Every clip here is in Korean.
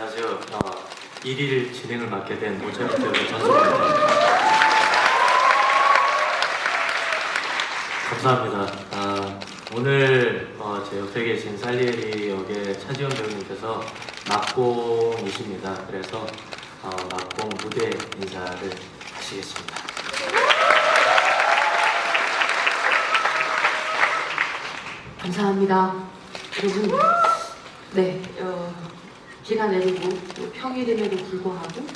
안녕하세요. 어, 1일 진행을 맡게 된 모차르트 전소입니다. 감사합니다. 아, 오늘 어, 제 옆에 계신 살리에리 역의 차지원 배우님께서 막공이십니다. 그래서 어, 막공 무대 인사를 하시겠습니다. 감사합니다. 여러분, 네, 어, 비가 내리고 또 평일임에도 불구하고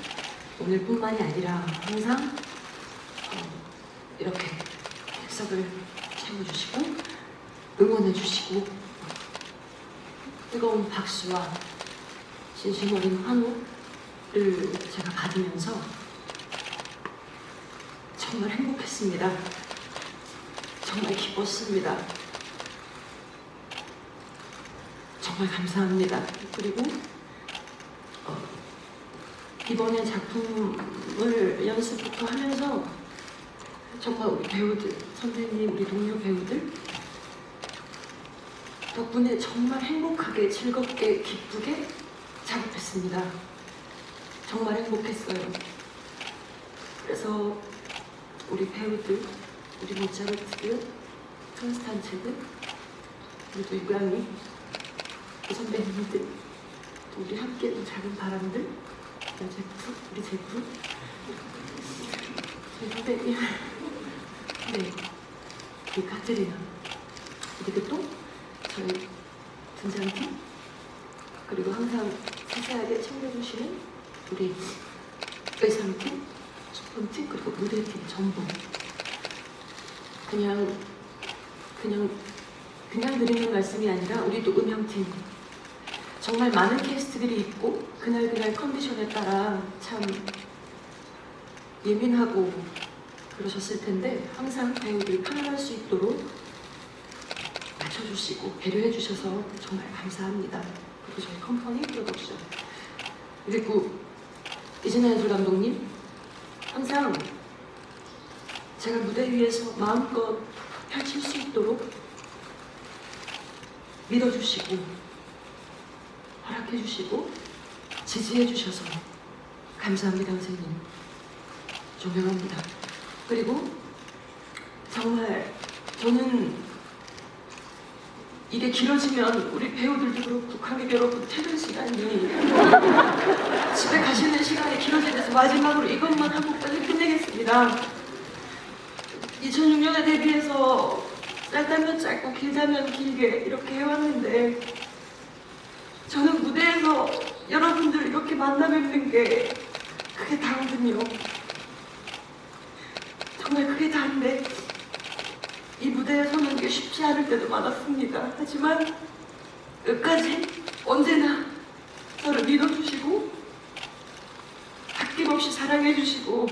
오늘뿐만이 아니라 항상 어, 이렇게 객석을 채워주시고 응원해주시고 뜨거운 박수와 진심 어린 환호를 제가 받으면서 정말 행복했습니다. 정말 기뻤습니다. 정말 감사합니다. 그리고 어, 이번에 작품을 연습부터 하면서 정말 우리 배우들, 선생님, 우리 동료 배우들 덕분에 정말 행복하게, 즐겁게, 기쁘게 작업했습니다. 정말 행복했어요. 그래서 우리 배우들, 우리 모차르트들, 콘스탄츠들, 그리고 유광이 또 선배님들, 또 우리 함께 또 작은 바람들, 또 제프, 우리 제프, 저희 선배님, 네, 우리 카트리나, 그리고 또 저희 분장팀, 그리고 항상 자세하게 챙겨주시는 우리 의상팀, 소품팀, 그리고 무대팀 전부. 그냥 그냥 그냥 드리는 말씀이 아니라 우리 또 음향팀 정말 많은 캐스트들이 있고 그날 그날 컨디션에 따라 참 예민하고 그러셨을 텐데 항상 배우들이 편안할 수 있도록 맞춰주시고 배려해 주셔서 정말 감사합니다. 그리고 저희 컴퍼니 프로덕션 그리고 이진아 예술 감독님 항상 제가 무대 위에서 마음껏 펼칠 수 있도록 믿어주시고 허락해 주시고 지지해 주셔서 감사합니다 선생님. 존경합니다. 그리고 정말 저는 이게 길어지면 우리 배우들도 그렇고 관객 여러분 퇴근 시간이 집에 가시는 시간이 길어지면서 마지막으로 이것만 하고 빨리 끝내겠습니다. 2006년에 데뷔해서 짧다면 짧고 길다면 길게 이렇게 해왔는데 저는 무대에서 여러분들 이렇게 만나 뵙는 게 그게 다거든요. 정말 그게 다인데 이 무대에 서는 게 쉽지 않을 때도 많았습니다. 하지만 끝까지 언제나 저를 믿어주시고 아낌없이 사랑해주시고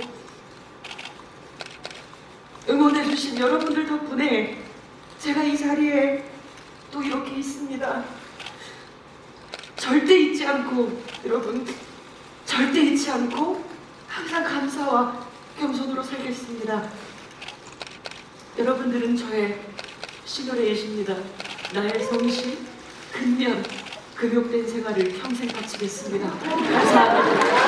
응원해주신 여러분들 덕분에 제가 이 자리에 또 이렇게 있습니다. 절대 잊지 않고 여러분 절대 잊지 않고 항상 감사와 겸손으로 살겠습니다. 여러분들은 저의 시노레이십니다. 나의 성실, 근면, 금욕된 생활을 평생 바치겠습니다. 감사합니다.